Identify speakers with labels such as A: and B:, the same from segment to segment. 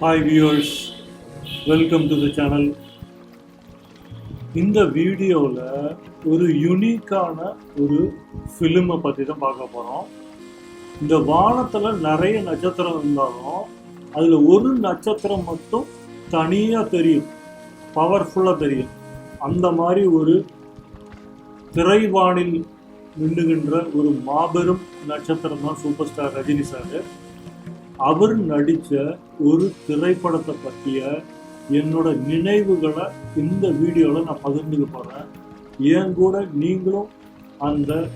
A: Hi viewers welcome to the channel இந்த வீடியோவில் ஒரு யுனிக்கான ஒரு ஃபிலிமை பற்றி தான் பார்க்க போகிறோம் இந்த வானத்தில் நிறைய நட்சத்திரம் இருந்தாலும் அதில் ஒரு நட்சத்திரம் மட்டும் தனியாக தெரியும். பவர்ஃபுல்லாக தெரியும். அந்த மாதிரி ஒரு திரைவானில் மின்னுகின்ற ஒரு மாபெரும் நட்சத்திரம் தான் சூப்பர் ஸ்டார் ரஜினி சார். அவர் நடித்த ஒரு திரைப்படத்தை பற்றிய என்னோட நினைவுகளை இந்த வீடியோவில் நான் பகிர்ந்துக்க போகிறேன் ஏன் கூட நீங்களும் அந்த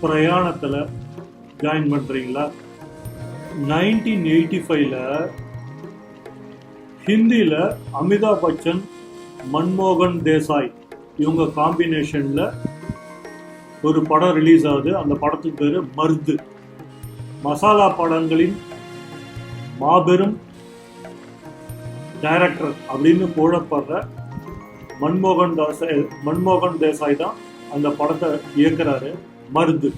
A: பிரயாணத்தில் ஜாயின் பண்ணுறீங்களா நைன்டீன் எயிட்டி ஃபைவ்ல ஹிந்தியில் அமிதாப் பச்சன் மன்மோகன் தேசாய் இவங்க காம்பினேஷனில் ஒரு படம் ரிலீஸ் ஆகுது. அந்த படத்துக்கு பேர் மருது. மசாலா படங்களின் மாபெரும் டைரக்டர் அப்படின்னு புகழப்படுற மன்மோகன் தாசாய் மன்மோகன் தேசாய் தான் அந்த படத்தை இயக்குறாரு மருது.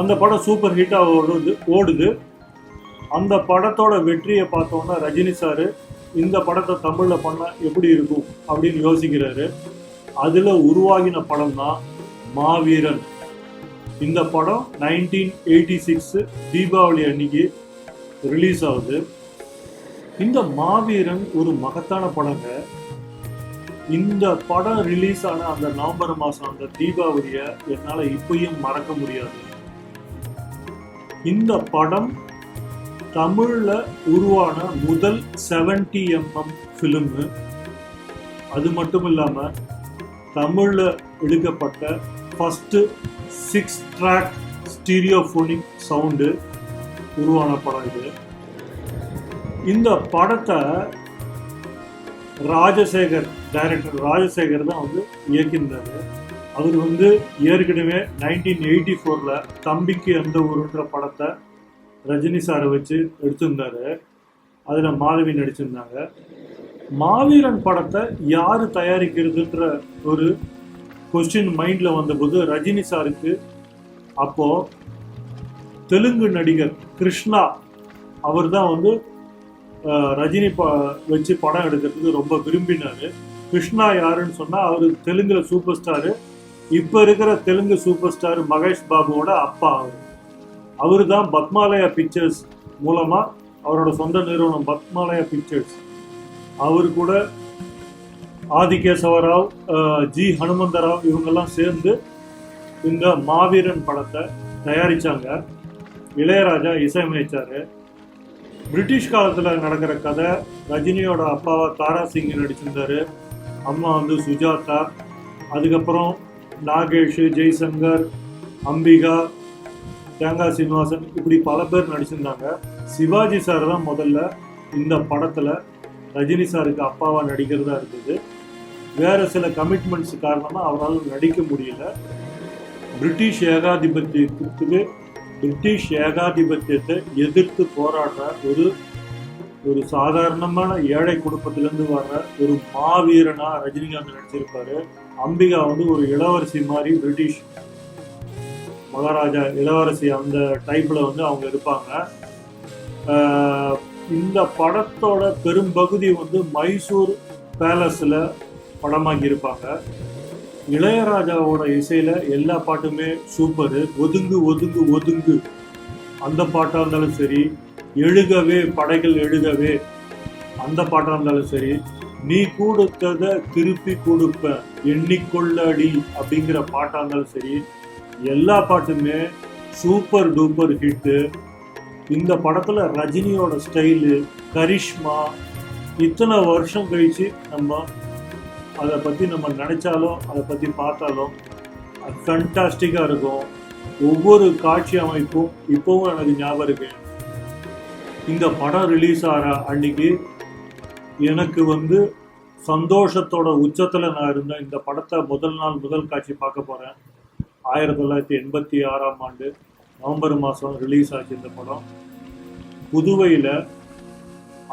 A: அந்த படம் சூப்பர் ஹிட்டாக ஓடுது ஓடுது. அந்த படத்தோட வெற்றியை பார்த்தோன்னா ரஜினி சார் இந்த படத்தை தமிழில் பண்ணால் எப்படி இருக்கும் அப்படின்னு யோசிக்கிறாரு. அதில் உருவாகின படம் தான் மாவீரன். இந்த படம் நைன்டீன் எயிட்டி சிக்ஸ் தீபாவளி அன்னைக்கு ரிலீஸ் ஆகுது. இந்த மாவீரன் ஒரு மகத்தான படங்க. இந்த படம் ரிலீஸ் ஆன அந்த நவம்பர் மாதம் அந்த தீபாவளியை என்னால் இப்பயும் மறக்க முடியாது. இந்த படம் தமிழில் உருவான முதல் செவன்டி எம்எம் ஃபிலிமு அது மட்டும் இல்லாமல் தமிழில் எடுக்கப்பட்ட first six track stereophonic sound உருவான படம் இது. இந்த படத்தை ராஜசேகர் டைரக்டர் ராஜசேகர் தான் வந்து இயக்கியிருந்தார். அவர் வந்து ஏற்கனவே நைன்டீன் எயிட்டி ஃபோரில் தம்பிக்கு எந்த ஊருன்ற படத்தை ரஜினி சாரை வச்சு எடுத்திருந்தாரு. அதில் மாதவி நடிச்சிருந்தாங்க. மாவீரன் படத்தை யார் தயாரிக்கிறதுன்ற ஒரு கொஸ்டின் மைண்டில் வந்தபோது ரஜினி சாருக்கு அப்போ தெலுங்கு நடிகர் கிருஷ்ணா அவர் தான் வந்து ரஜினி ப வச்சு படம் எடுக்கிறதுக்கு ரொம்ப விரும்பினார். கிருஷ்ணா யாருன்னு சொன்னால் அவர் தெலுங்கில் சூப்பர் ஸ்டாரு இப்போ இருக்கிற தெலுங்கு சூப்பர் ஸ்டார் மகேஷ் பாபுவோட அப்பா அவர். அவர் தான் பத்மாலயா பிக்சர்ஸ் மூலமாக அவரோட சொந்த நிறுவனம் பத்மாலயா பிக்சர்ஸ் அவர் கூட ஆதிகேசவராவ் ஜி ஹனுமந்தராவ் இவங்கெல்லாம் சேர்ந்து இந்த மாவீரன் படத்தை தயாரித்தாங்க இளையராஜா இசையமைச்சார். பிரிட்டிஷ் காலத்தில் நடக்கிற கதை ரஜினியோட அப்பாவை தாரா சிங் நடிச்சிருந்தாரு. அம்மா வந்து சுஜாதா அதுக்கப்புறம் நாகேஷ் ஜெய்சங்கர் அம்பிகா தேங்காய் சீனிவாசன் இப்படி பல பேர் நடிச்சிருந்தாங்க. சிவாஜி சார் தான் முதல்ல இந்த படத்தில் ரஜினி சாருக்கு அப்பாவாக நடிக்கிறதா இருந்தது. வேறு சில கமிட்மெண்ட்ஸ் காரணமாக அவரால் நடிக்க முடியல. பிரிட்டிஷ் ஏகாதிபத்தியத்துக்கு பிரிட்டிஷ் ஏகாதிபத்தியத்தை எதிர்த்து போராடுற ஒரு ஒரு சாதாரணமான ஏழை குடும்பத்திலேருந்து வர்ற ஒரு மாவீரனா ரஜினிகாந்த் நடிச்சிருப்பாரு. அம்பிகா வந்து ஒரு இளவரசி மாதிரி பிரிட்டிஷ் மகாராஜா இளவரசி அந்த டைப்பில் வந்து அவங்க இருப்பாங்க. இந்த படத்தோட பெரும்பகுதி வந்து மைசூர் பேலஸில் படமாக்கி இருப்பாங்க இளையராஜாவோட இசையில எல்லா பாட்டுமே சூப்பரு ஒதுங்கு ஒதுங்கு ஒதுங்கு. அந்த பாட்டாக இருந்தாலும் சரி எழுகவே படைகள் எழுகவே. அந்த பாட்டாக இருந்தாலும் சரி நீ கொடுத்ததை திருப்பி கொடுப்ப எண்ணிக்கொள்ளடி அப்படிங்கிற பாட்டாக இருந்தாலும் சரி எல்லா பாட்டுமே சூப்பர் டூப்பர் ஹிட்டு இந்த படத்துல ரஜினியோட ஸ்டைலு கரிஷ்மா இத்தனை வருஷம் கழிச்சு நம்ம அதை பற்றி நம்ம நினச்சாலும் அதை பற்றி பார்த்தாலும் அது ஃபண்டாஸ்டிக்காக இருக்கும். ஒவ்வொரு காட்சி அமைப்பும் இப்போவும் எனக்கு ஞாபகம் இருக்கு. இந்த படம் ரிலீஸ் ஆகிற அன்னைக்கு எனக்கு வந்து சந்தோஷத்தோட உச்சத்தில் நான் இருந்தேன். இந்த படத்தை முதல் நாள் முதல் காட்சி பார்க்க போகிறேன் ஆயிரத்தி தொள்ளாயிரத்தி எண்பத்தி ஆறாம் ஆண்டு நவம்பர் மாதம் ரிலீஸ் ஆச்சு இந்த படம். புதுவையில்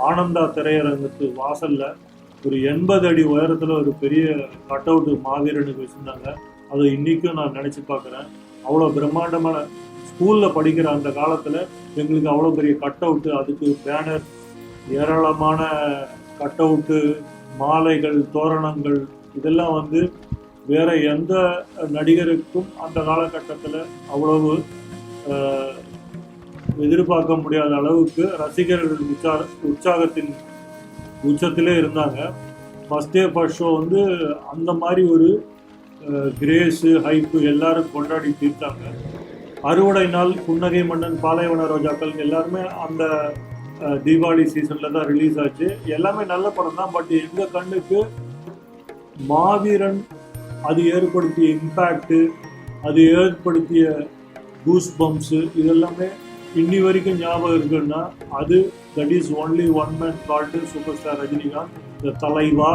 A: ஆனந்தா திரையரங்கத்து வாசலில் ஒரு எண்பது அடி உயரத்தில் ஒரு பெரிய கட் அவுட் மாவீரனுக்கு வச்சுருந்தாங்க அதை இன்றைக்கும் நான் நினச்சி பார்க்குறேன். அவ்வளோ பிரம்மாண்டமான ஸ்கூலில் படிக்கிற அந்த காலத்தில் எங்களுக்கு அவ்வளோ பெரிய கட் அவுட்டு அதுக்கு பேனர் ஏராளமான கட் அவுட்டு மாலைகள் தோரணங்கள் இதெல்லாம் வந்து வேற எந்த நடிகருக்கும் அந்த காலகட்டத்தில் அவ்வளவு எதிர்பார்க்க முடியாத அளவுக்கு ரசிகர்கள் உற்சாக உற்சாகத்தின் உச்சத்திலே இருந்தாங்க. ஃபர்ஸ்ட் டே ஃபர்ஸ்ட் ஷோ வந்து அந்த மாதிரி ஒரு கிரேஸு ஹைப்பு எல்லாரும் கொண்டாடி தீர்த்தாங்க. அறுவடை நாள் புன்னகை மன்னன் பாலைவன ரோஜாக்கள் எல்லாருமே அந்த தீபாவளி சீசனில் தான் ரிலீஸ் ஆச்சு. எல்லாமே நல்ல படம் தான். பட் எங்கள் கண்ணுக்கு மாவீரன் அது ஏற்படுத்திய இம்பேக்ட்டு அது ஏற்படுத்திய கூஸ் பம்ப்ஸு இதெல்லாமே இன்னி வரைக்கும் ஞாபகம் இருக்குன்னா அது that is only one man called super star Rajinikanth the தலைவா.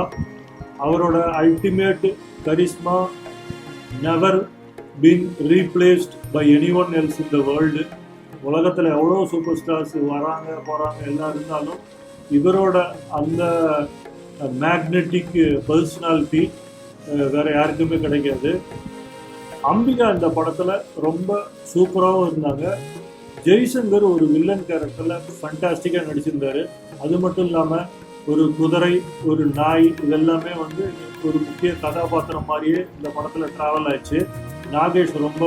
A: அவரோட ultimate charisma never been replaced by anyone else in the world உலகத்தில் எவ்வளோ சூப்பர் ஸ்டார்ஸ் வராங்க போகிறாங்க எல்லாம் இருந்தாலும் இவரோட அந்த மேக்னெட்டிக் பர்சனாலிட்டி வேறு யாருக்குமே கிடைக்காது. அம்பிகா இந்த படத்தில் ரொம்ப சூப்பராகவும் இருந்தாங்க. ஜெய்சங்கர் ஒரு வில்லன் கேரக்டரில் ஃபண்டாஸ்டிக்காக நடிச்சிருந்தாரு. அது மட்டும் இல்லாமல் ஒரு குதிரை ஒரு நாய் இதெல்லாமே வந்து ஒரு முக்கிய கதாபாத்திரம் மாதிரியே இந்த படத்தில் ட்ராவல் ஆச்சு. நாகேஷ் ரொம்ப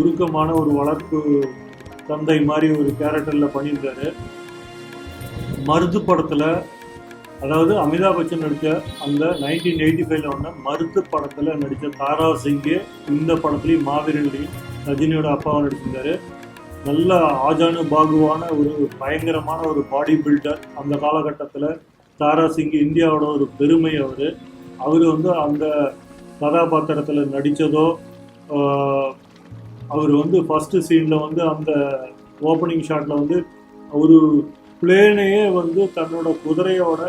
A: உருக்கமான ஒரு வளர்ப்பு தந்தை மாதிரி ஒரு கேரக்டரில் பண்ணியிருந்தாரு. மருது படத்தில் அதாவது அமிதாப் பச்சன் நடித்த அந்த நைன்டீன் எயிட்டி ஃபைவ்ல வந்த மருத்து படத்தில் நடித்த தாரா சிங்கே இந்த படத்துலையும் மாவீரன்லையும் ரஜினியோட அப்பாவை நடிச்சிருந்தாரு. நல்ல ஆஜானு பாகுவான ஒரு பயங்கரமான ஒரு பாடி பில்டர் அந்த காலகட்டத்தில் தாராசிங் இந்தியாவோட ஒரு பெருமை அவர். அவர் வந்து அந்த கதாபாத்திரத்தில் நடித்ததோ அவர் வந்து ஃபஸ்ட்டு சீனில் வந்து அந்த ஓப்பனிங் ஷாட்டில் வந்து ஒரு பிளேனையே வந்து தன்னோட குதிரையோட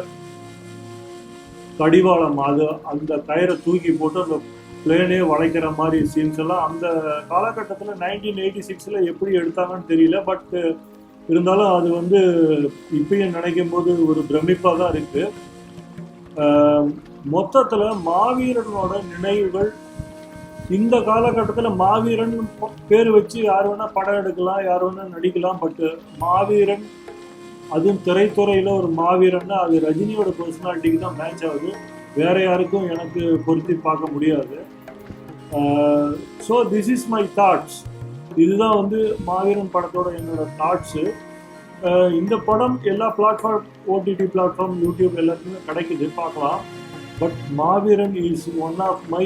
A: கடிவாளம் அது அந்த கயிறை தூக்கி போட்டு அந்த பிளேனே வளைக்கிற மாதிரி சீன்ஸ் எல்லாம் அந்த காலகட்டத்தில் நைன்டீன் எயிட்டி சிக்ஸில் எப்படி எடுத்தாங்கன்னு தெரியல பட் இருந்தாலும் அது வந்து இப்பயும் நினைக்கும் போது ஒரு பிரமிப்பாக தான் இருக்கு மொத்தத்தில் மாவீரனோட நினைவுகள் இந்த காலகட்டத்தில் மாவீரன் பேர் வச்சு யார் வேணால் படம் எடுக்கலாம் யார் வேணால் நடிக்கலாம் பட் மாவீரன் அதுவும் திரைத்துறையில் ஒரு மாவீரன்னா அது ரஜினியோட பர்சனாலிட்டிக்கு தான் மேட்ச் ஆகுது. வேற யாருக்கும் எனக்கு பொருத்தி பார்க்க முடியாது. So this is my thoughts இதுதான் வந்து மாவீரன் படத்தோட என்னோட தாட்ஸு uh, இந்த படம் எல்லா பிளாட்ஃபார்ம் ஓடிடி பிளாட்ஃபார்ம் யூடியூப் எல்லாத்துக்குமே கிடைக்குது பார்க்கலாம். But Maaveeran is one of my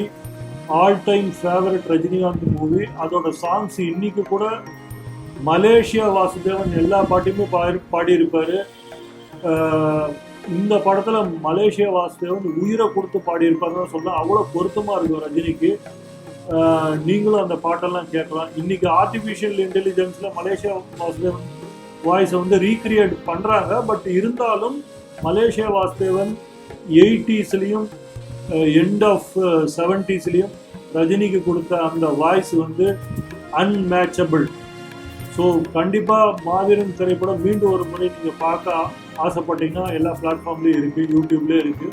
A: all time favourite Rajinikanth movie அதோட சாங்ஸ் இன்னைக்கு கூட மலேசியா வாசுதேவன் எல்லா பாட்டையுமே பாடி பாடியிருப்பார். Uh, இந்த படத்தில் மலேசியா வாசுதேவன் உயிரை கொடுத்து பாடியிருப்பாருன்னு சொன்னால் அவ்வளோ பொருத்தமாக இருக்கும் ரஜினிக்கு. நீங்களும் அந்த பாட்டெல்லாம் கேட்கலாம். இன்னைக்கு ஆர்டிஃபிஷியல் இன்டெலிஜென்ஸில் மலேசியா வாசுதேவன் வாய்ஸை வந்து ரீக்ரியேட் பண்ணுறாங்க பட் இருந்தாலும் மலேசியா வாசுதேவன் எயிட்டிஸ்லேயும் எண்ட் ஆஃப் செவன்டிஸ்லேயும் ரஜினிக்கு கொடுத்த அந்த வாய்ஸ் வந்து அன்மேட்சபிள் ஸோ கண்டிப்பாக மாவீரன் திரைப்படம் மீண்டும் ஒரு முறை நீங்கள் பார்க்க ஆசைப்பட்டீங்கன்னா எல்லா பிளாட்ஃபார்ம்லேயும் இருக்குது யூடியூப்லேயும் இருக்குது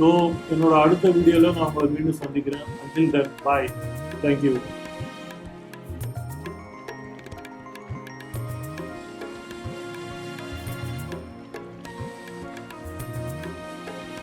A: ஸோ என்னோட அடுத்த வீடியோவில் நான் உங்களை மீண்டும் சந்திக்கிறேன். Until then bye thank you